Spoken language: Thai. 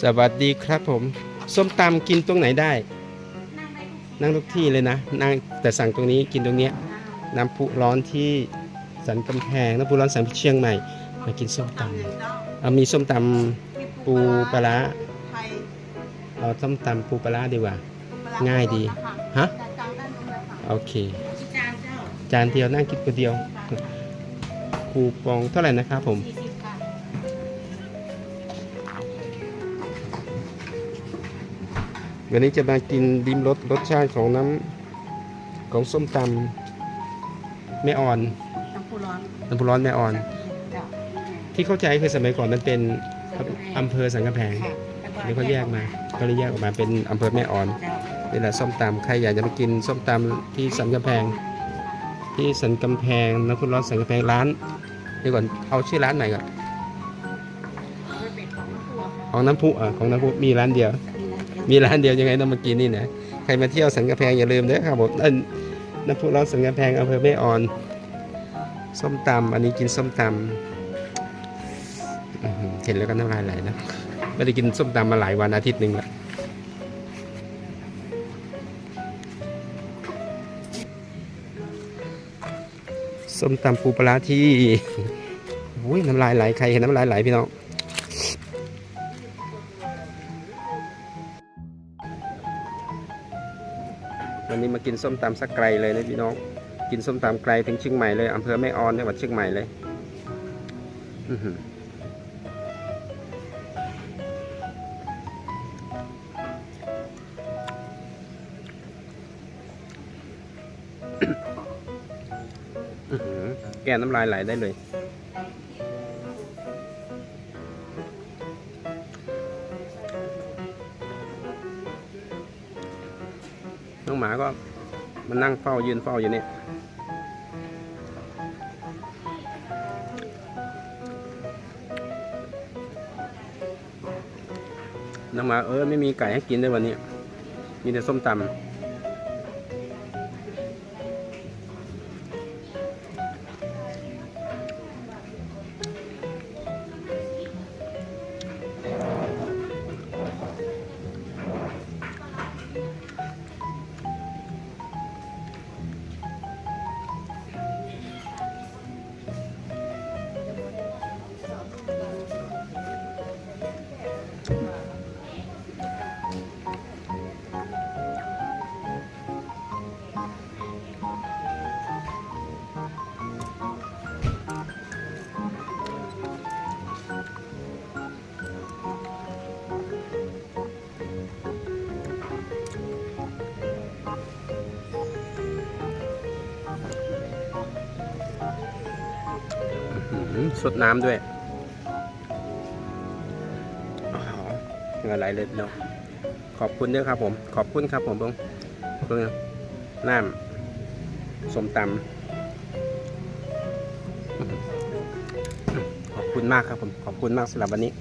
สวัสดีครับผม ส้มตำกินตรงไหนได้ นั่งทุกที่เลยนะนั่งแต่สั่งตรงนี้กินตรงเนี้ยน้ำพุร้อนที่สันกำแพงน้ำพุร้อนสันเชียงใหม่ มากินส้มตำเอามีส้มตำปูปลาเอาส้มตำปูปลาดีกว่า ง่ายดีฮะโอเค จานเจ้าจานเดียวนั่งกินคนเดียวคูปองเท่าไหร่นะครับผม วันนี้จะมากินดิมรสรสชาติของน้ำของส้มตำแม่อ่อนน้ำพุร้อนน้ำพุร้อนแม่อ่อนเจ้าที่เข้าใจคือสมัยก่อนมันเป็นอำเภอสังกะแพงค่ะเดี๋ยวเขาแยกมาก็เลยแยกออกมาเป็นอำเภอแม่อ่อนเจ้านี่แหละส้มตำใครอยากจะมากินส้มตำที่สันกำแพง ที่สันกำแพงน้ำพุร้อนสันกำแพงร้านเดี๋ยวก่อนเอาชื่อร้านใหม่ก่อนไม่เป็นของตัวของน้ำพุอะของน้ำพุมีร้านเดียว มีร้านเดียวยังไงต้องมากินนี่นะใครมาเที่ยวสันกำแพงอย่าลืมนะครับผมเอ้ยน้ำพุร้อนสันกำแพงอำเภอแม่อ่อน ส้มตำอันนี้กินส้มตำเห็นแล้วก็น้ำลายไหลนะไม่ได้กินส้มตำมาหลายวันอาทิตย์หนึ่งละส้มตำปูปลาร้าที่อุ้ยน้ำลายไหลใครเห็นน้ำลายไหลพี่น้อง วันนี้มากินส้มตำสักไกลเลยนะพี่น้อง กินส้มตำไกลถึงเชียงใหม่เลยอำเภอแม่ออนจังหวัดเชียงใหม่เลยแก้น้ำลายไหลได้เลย น้องหมาก็มันนั่งเฝ้ายืนเฝ้าอยู่เนี่ยน้องหมาเออไม่มีไก่ให้กินด้วยวันนี้ มีแต่ส้มตำ สดน้ำด้วยอ๋อเหงื่อไหลเลยพี่น้องขอบคุณด้วยครับผม ขอบคุณครับผมเพิ่งเพิ่งน้ำสมตำขอบคุณมากครับผม ขอบคุณมากสำหรับวันนี้